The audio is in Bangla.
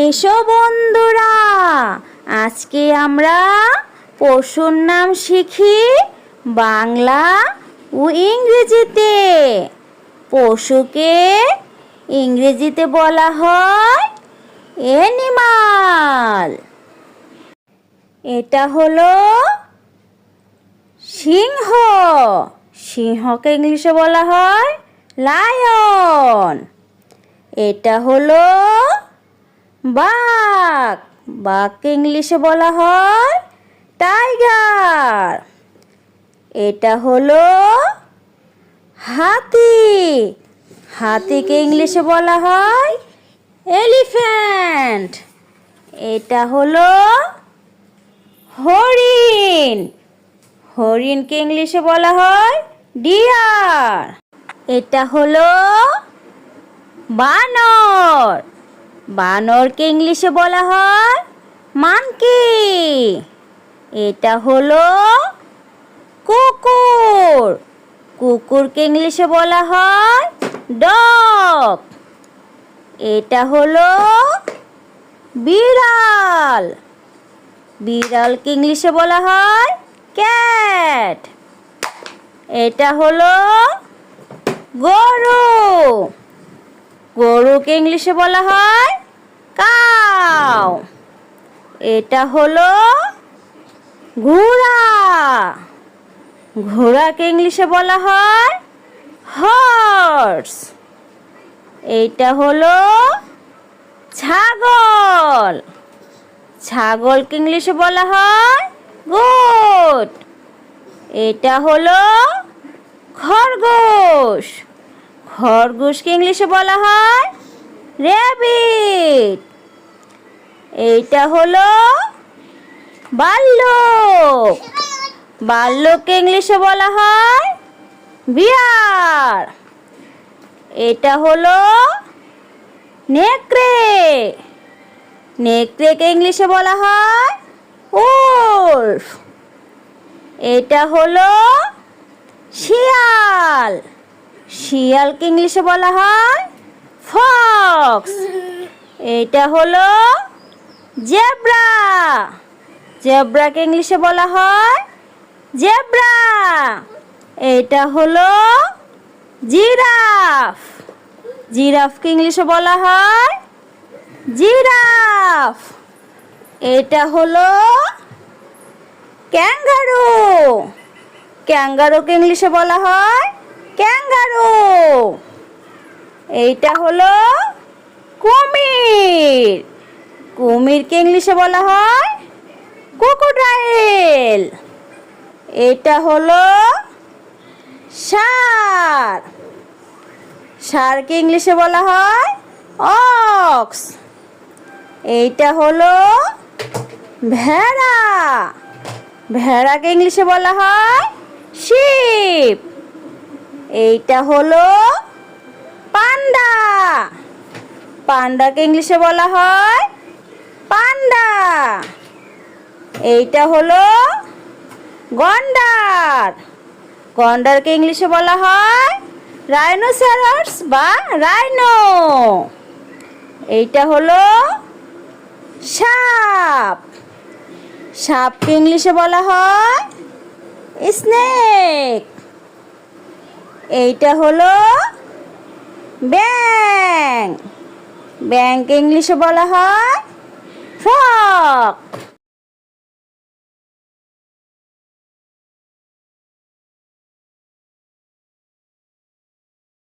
এসো বন্ধুরা, আজকে আমরা পশুর নাম শিখি বাংলা ও ইংরেজিতে। পশুকে ইংরেজিতে বলা হয় এনিমাল এটা হলো সিংহ। সিংহকে ইংলিশে বলা হয় লায়ন এটা হলো বাঘ। বাঘকে ইংলিশে বলা হয় টাইগার। এটা হলো হাতি। হাতিকে ইংলিশে বলা হয় এলিফ্যান্ট। এটা হলো হরিণ। হরিণকে ইংলিশে বলা হয় ডিয়ার। এটা হলো বানর। বানরকে ইংলিশে বলা হয় মানকি। এটা হলো কুকুর। কুকুরকে ইংলিশে বলা হয় ডগ। এটা হলো বিড়াল। বিড়ালকে ইংলিশে বলা হয় ক্যাট। এটা হলো গরু। গরুকে ইংলিশে বলা হয় কাউ এটা হলো ঘোড়া। ঘোড়াকে ইংলিশে বলা হয় হর্স এটা হলো ছাগল। ছাগলকে ইংলিশে বলা হয় গোট এটা হলো খরগোশ। খরগোশকে ইংলিশে বলা হয় র্যাবিট। এইটা হলো বাল্লুক বাল্লুককে ইংলিশে বলা হয় বিয়ার। এটা হলো নেকড়ে। নেকড়েকে ইংলিশে বলা হয় উল্ফ এটা হলো শিয়াল। শিয়ালকে ইংলিশে বলা হয় ফক্স। এটা হলো জেব্রা। জেব্রাকে ইংলিশে বলা হয় জেব্রা। এটা হলো জিরাফ। জিরাফকে ইংলিশে বলা হয় জিরাফ। এটা হলো ক্যাঙ্গারু। ক্যাঙ্গারুকে ইংলিশে বলা হয় ক্যাঙ্গারু। এইটা হলো কুমির। কুমিরকে ইংলিশে বলা হয় ক্রোকোডাইল এটা হলো সার। ষাঁড়কে ইংলিশে বলা হয় অক্স। এইটা হলো ভেড়া। ভেড়াকে ইংলিশে বলা হয় শিপ। এইটা হলো পান্ডা। পান্ডাকে ইংলিশে বলা হয় পান্ডা। এইটা হলো গন্ডার। গন্ডারকে ইংলিশে বলা হয় রাইনোসেরাস বা রাইনো। এইটা হলো সাপ। সাপকে ইংলিশে বলা হয় স্নেক। এইটা হলো ব্যাং ব্যাংকে ইংলিশে বলা হয় ফ্রক